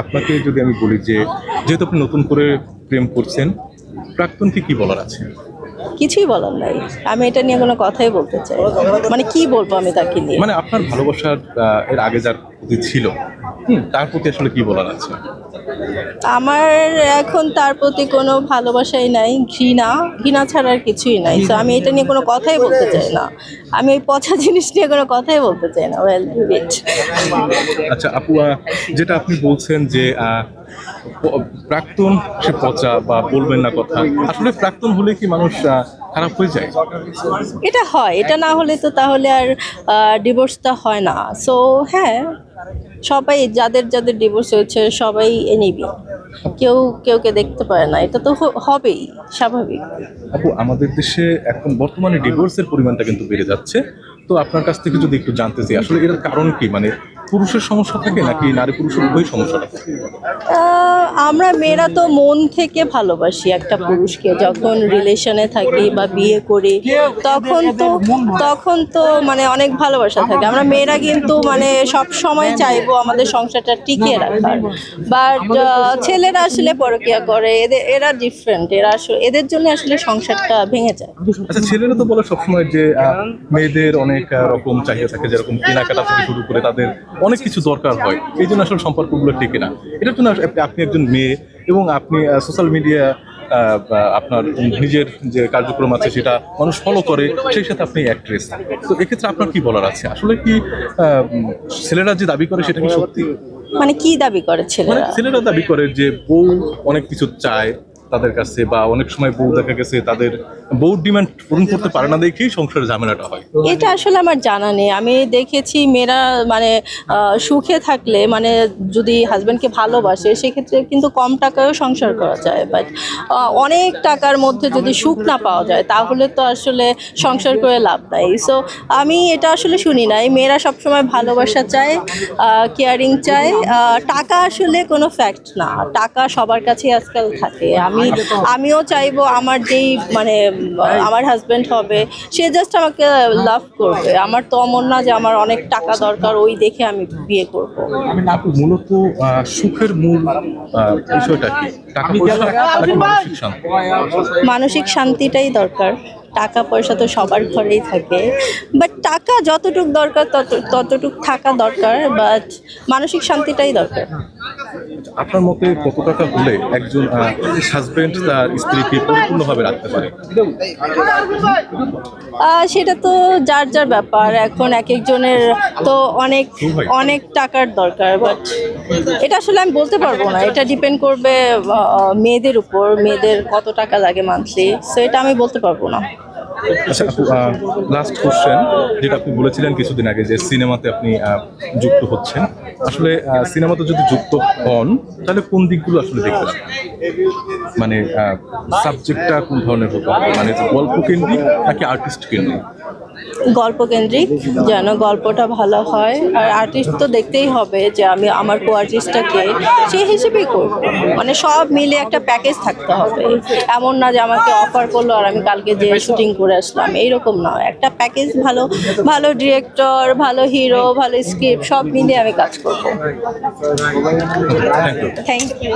আপনাকে যদি আমি বলি যে যেহেতু আপনি নতুন করে প্রেম করছেন প্রাক্তনকে কি বলার আছে? কিছুই বলার নাই। আমি এটা নিয়ে কোনো কথাই বলতে চাই মানে কি বলব আমি তাকে নিয়ে? মানে আপনার ভালোবাসার এর আগে যার প্রতি ছিল হুম, তার প্রতি আসলে কি বলার আছে? আমার এখন তার প্রতি কোনো ভালোবাসাই নাই ঘৃণা ঘৃণা ছাড়া আর কিছুই নাই। তো আমি এটা নিয়ে কোনো কথাই বলতে চাই না। আমি ওই পচা জিনিস নিয়ে কোনো কথাই বলতে চাই না। ওয়েল আচ্ছা আপু যেটা আপনি বলছেন যে প্রাক্তন সে পচা বা বলবেন না কথা আসলে প্রাক্তন হলে কি মানুষ খারাপ হয়ে যায়? এটা হয়। এটা না হলে তো তাহলে আর ডিভোর্সটা হয় না। সো হ্যাঁ সবাই যাদের যাদের ডিভোর্স হয়েছে, সবাই এ নিবি। কেউ কেউকে দেখতে পারে না। এটা তো হবেই, স্বাভাবিক। আপু, আমাদের দেশে এখন বর্তমানে ডিভোর্সের পরিমাণটা কিন্তু বেড়ে যাচ্ছে। তো আপনার কাছ থেকে যদি একটু জানতে চাই, আসলে এর কারণ কি? মানে পুরুষের সমস্যা থাকে নাকি নারী পুরুষের উভয় সমস্যা থাকে? আমরা মেয়েরা তো মন থেকে ভালোবাসি একটা পুরুষকে। যখন রিলেশনে থাকি বা বিয়ে করি তখন তো তখন তো মানে অনেক ভালোবাসা থাকে। আমরা মেয়েরা কিন্তু মানে সব সময় চাইব আমাদের সংসারটা টিকিয়ে রাখার। বাট ছেলেরা আসলে পরকিয়া করে এদের এরা ডিফারেন্ট এরা আসলে এদের জন্য আসলে সংসারটা ভেঙে যায়। আচ্ছা ছেলেরা তো বলে সবসময় যে মেয়েদের অনেক রকম চাহিদা থাকে যেরকম কেনাকাটা থেকে শুরু করে তাদের অনেক কিছু দরকার হয়। এই জন্য আসলে সম্পর্কগুলো টেকে না। এটার জন্য আপ- আপনি একজন মেয়ে এবং আপনি সোশ্যাল মিডিয়া আপনার নিজের যে কার্যক্রম আছে সেটা মানুষ ফলো করে সেই সাথে আপনি অ্যাক্ট্রেস তো এক্ষেত্রে আপনার কি বলার আছে? আসলে কি ছেলেরা যে দাবি করে সেটা কি সত্যি? মানে কি দাবি করে মানে ছেলেরা ছেলেরা দাবি করে যে বউ অনেক কিছু চায় তাদের কাছে বা অনেক সময় বউ দেখা গেছে তাদের বউ ডিমান্ড পূরণ করতে পারে না দেখেই সংসারের ঝামেলাটা হয়। এটা আসলে আমার জানা নেই। আমি দেখেছি মেয়েরা মানে সুখে থাকলে মানে যদি হাজব্যান্ডকে ভালোবাসে সেক্ষেত্রে কিন্তু কম টাকায়ও সংসার করা যায়। বাট অনেক টাকার মধ্যে যদি সুখ না পাওয়া যায় তাহলে তো আসলে সংসার করে লাভ নাই। সো আমি এটা আসলে শুনি নাই। মেয়েরা সবসময় ভালোবাসা চায় কেয়ারিং চায়। টাকা আসলে কোনো ফ্যাক্ট না। টাকা সবার কাছেই আজকাল থাকে। আমি আমিও চাইব আমার যেই মানে আমার হাজব্যান্ড হবে সে জাস্ট আমাকে লাভ করবে। আমার তো অমন না যে আমার অনেক টাকা দরকার ওই দেখে আমি বিয়ে করব। আপু মূলত সুখের মূল বিষয়টা কি? টাকা পয়সা নাকি মানসিক মানসিক শান্তিটাই দরকার। টাকা পয়সা তো সবার ঘরেই থাকে। বাট টাকা যতটুক দরকার তত ততটুক থাকা দরকার বাট মানসিক শান্তিটাই দরকার। আপনার মতে কত টাকা হলে একজন হাজবেন্ড তার স্ত্রীকে পরিপূর্ণভাবে রাখতে পারে? সেটা তো যার যার ব্যাপার। এখন এক একজনের তো অনেক অনেক টাকার দরকার বাট এটা আসলে আমি বলতে পারব না। এটা ডিপেন্ড করবে মেয়েদের উপর মেয়েদের কত টাকা লাগে মান্থলি সো এটা আমি বলতে পারব না। আচ্ছা লাস্ট কোশ্চেন যেটা আপনি বলেছিলেন কিছুদিন আগে যে সিনেমাতে আপনি যুক্ত হচ্ছেন। আসলে সিনেমাতে যদি যুক্ত হন, তাহলে কোন দিকগুলো আসলে দেখতে মানে সাবজেক্টটা কোন ধরনের হতে মানে গল্প কেন্দ্রিক নাকি আর্টিস্ট কেন্দ্রিক গল্প কেন্দ্রিক যেন গল্পটা ভালো হয়। আর আর্টিস্ট তো দেখতেই হবে যে আমি আমার কো আর্টিস্টটাকে সেই হিসেবেই করব। মানে সব মিলে একটা প্যাকেজ থাকতে হবে। এমন না যে আমাকে অফার করল আর আমি কালকে যে শুটিং করে আসলাম। এইরকম না একটা প্যাকেজ ভালো ভালো ডিরেক্টর ভালো হিরো ভালো স্ক্রিপ্ট সব মিলে আমি কাজ করব। Thank you